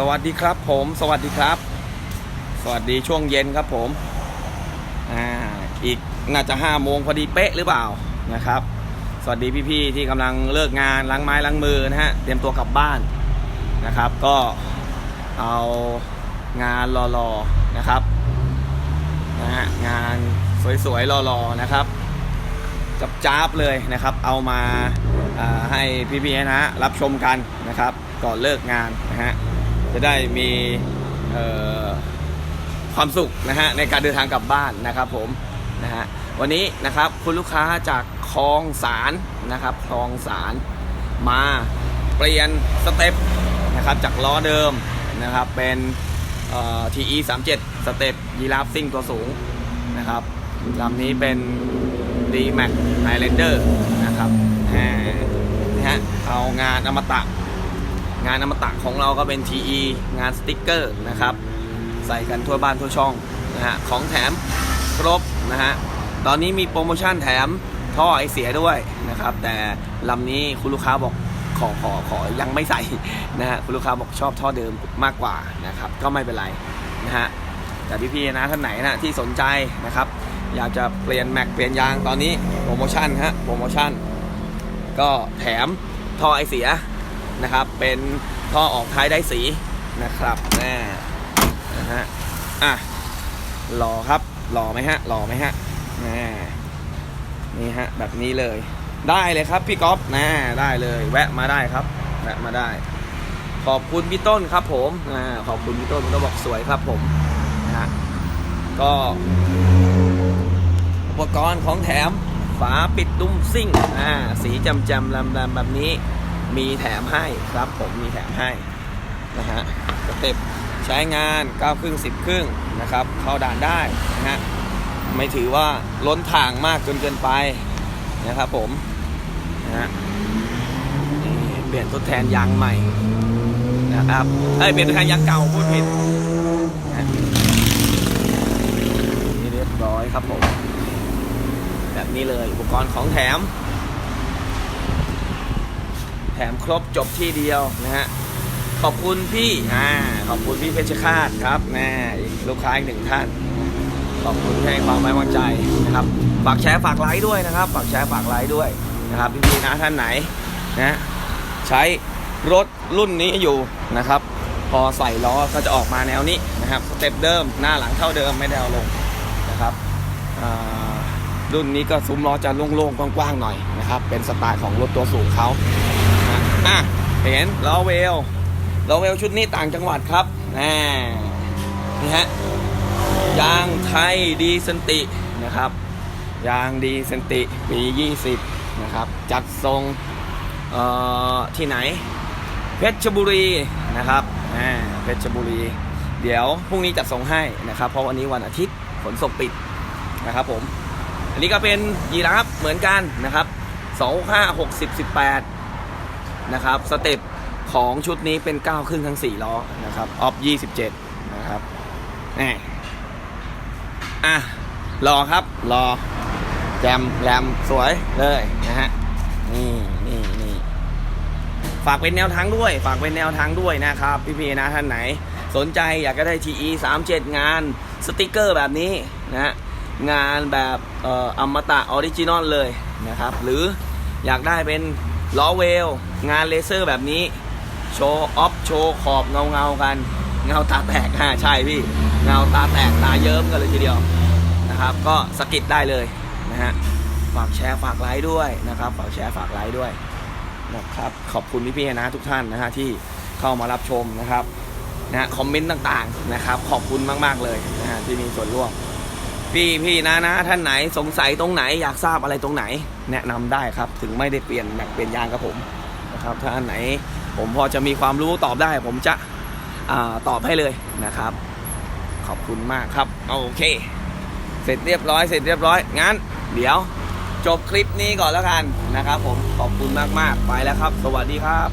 สวัสดีครับผม สวัสดีครับ สวัสดีช่วงเย็นครับผมอ่าอีกน่าจะห้าโมงพอดีเป๊ะหรือเปล่านะครับ สวัสดีพี่ๆที่กำลังเลิกงานล้างไม้ล้างมือนะฮะเตรียมตัวกลับบ้านนะครับ ก็เอางานรอๆนะครับนะฮะงานสวยๆรอๆนะครับจับจ้าบเลยนะครับ เอามาอ่าให้พี่ๆนะฮะรับชมกันนะครับก่อนเลิกงานนะฮะ จะได้มีความสุขนะฮะในการเดินทางกลับบ้านนะครับผมนะฮะวันนี้นะครับคุณลูกค้าจากคลองสารนะครับคลองสารมาเปลี่ยนสเต็ปนะครับจากล้อเดิมนะครับเป็นเอ่อ TE 3 7สเต็ปยีราฟซิ่งตัวสูงนะครับลำนี้เป็น D Max Highlander นะครับอ่านะฮะเอางานอมตะ งานอมตะของเราก็เป็น TE งานสติกเกอร์นะครับ ใส่กันทั่วบ้านทั่วช่องนะฮะของแถมครบนะฮะตอนนี้มีโปรโมชั่นแถมท่อไอเสียด้วยนะครับ แต่ลำนี้คุณลูกค้าบอกขอขอขอยังไม่ใส่นะฮะคุณลูกค้าบอกชอบท่อเดิมมากกว่านะครับ ก็ไม่เป็นไรนะฮะแต่พี่ๆนะท่านไหนนะที่สนใจนะครับ อยากจะเปลี่ยนแม็กเปลี่ยนยางตอนนี้โปรโมชั่นฮะโปรโมชั่น ก็แถมท่อไอเสีย นะครับ เป็นท่อออกท้ายได้สีนะครับแน่นะฮะอะหล่อครับหล่อไหมฮะหล่อไหมฮะแน่นี่ฮะแบบนี้เลย ได้เลยครับพี่ก๊อฟนะได้เลย แวะมาได้ครับ แวะมาได้ ขอบคุณพี่ต้นครับ ผมอ่าขอบคุณพี่ต้นก็บอกสวยครับผมนะฮะก็อุปกรณ์ของแถมฝาปิดดุ้มซิ่งอ่าสีจำจำลำลำแบบนี้ มีแถมให้ครับผมมีแถมให้นะฮะสเต็ปใช้งาน9ครึ่ง10ครึ่งนะครับ เข้าด่านได้นะฮะไม่ถือว่าล้นทางมากจนเกินไปนะครับผมนะฮะนี่เปลี่ยนทดแทนยางใหม่นะครับเอ้ยเปลี่ยนทดแทนยางเก่าพูดผิดนี่เรียบร้อยครับผมแบบนี้เลยอุปกรณ์ของแถม แถมครบจบที่เดียวนะฮะขอบคุณพี่อ่าขอบคุณพี่เพชรคาตครับแน่อีกลูกค้าอีกหนึ่งท่าน ขอบคุณที่ให้ความไว้วางใจนะครับฝากแชร์ฝากไลค์ด้วยนะครับฝากแชร์ฝากไลค์ด้วยนะครับพี่ๆนะท่านไหนนะใช้รถรุ่นนี้อยู่นะครับ พอใส่ล้อก็จะออกมาแนวนี้นะครับสเต็ปเดิมหน้าหลังเท่าเดิมไม่ได้เอาลงนะครับอ่ารุ่นนี้ก็ซุ้มล้อจะโล่งๆกว้างๆหน่อยนะครับเป็นสไตล์ของรถตัวสูงเขา อะเห็นล้อเวลล้อเวลชุดนี้ต่างจังหวัดครับน่นี่ฮะยางไทยดีเซนตินะครับ ยางดีเซนติปี 20 นะครับ จัดทรงที่ไหน เพชรบุรีนะครับอ่เพชรบุรี เดี๋ยวพรุ่งนี้จัดส่งให้นะครับ เพราะวันนี้วันอาทิตย์ฝนตกปิดนะครับผม อันนี้ก็เป็นยีราฟเหมือนกันนะครับ 2 5 60 18 นะครับสเต็ปของชุดนี้เป็น9ครึ่งทั้ง 4 ล้อนะครับออฟ27 นะครับแน่อะ รอครับ รอ แจมแรมสวยเลยนะฮะ นี่นี่นี่ฝากเป็นแนวทางด้วย ฝากเป็นแนวทางด้วยนะครับ พี่ๆนะท่านไหน สนใจอยากจะได้ TE 37 งานสติกเกอร์แบบนี้นะฮะงานแบบเอ่ออมตะออริจินอลเลยนะครับ หรืออยากได้เป็น ล้อเวล งานเลเซอร์แบบนี้ โชว์ออฟโชว์ขอบเงาเงากัน เงาตาแตกอ่าใช่พี่ เงาตาแตกตาเยิ้มกันเลยทีเดียวนะครับ ก็สกิดได้เลยนะฮะ ฝากแชร์ฝากไลค์ด้วยนะครับ ฝากแชร์ฝากไลค์ด้วยนะครับ ขอบคุณพี่ๆนะทุกท่านนะฮะที่เข้ามารับชมนะครับนะฮะคอมเมนต์ต่างๆนะครับ ขอบคุณมาก ๆ เลยนะฮะที่มีส่วนร่วม พี่พี่นะนะท่านไหนสงสัยตรงไหนอยากทราบอะไรตรงไหน แนะนำได้ครับ ถึงไม่ได้เปลี่ยนแม็กเปลี่ยนยางกับผมนะครับถ้าอันไหนผมพอจะมีความรู้ตอบได้ ผมจะอตอบให้เลยนะครับ ขอบคุณมากครับโอเค เสร็จเรียบร้อยเสร็จเรียบร้อยงั้น เดี๋ยวจบคลิปนี้ก่อนแล้วกันนะครับ ผมขอบคุณมากๆไปแล้วครับ สวัสดีครับ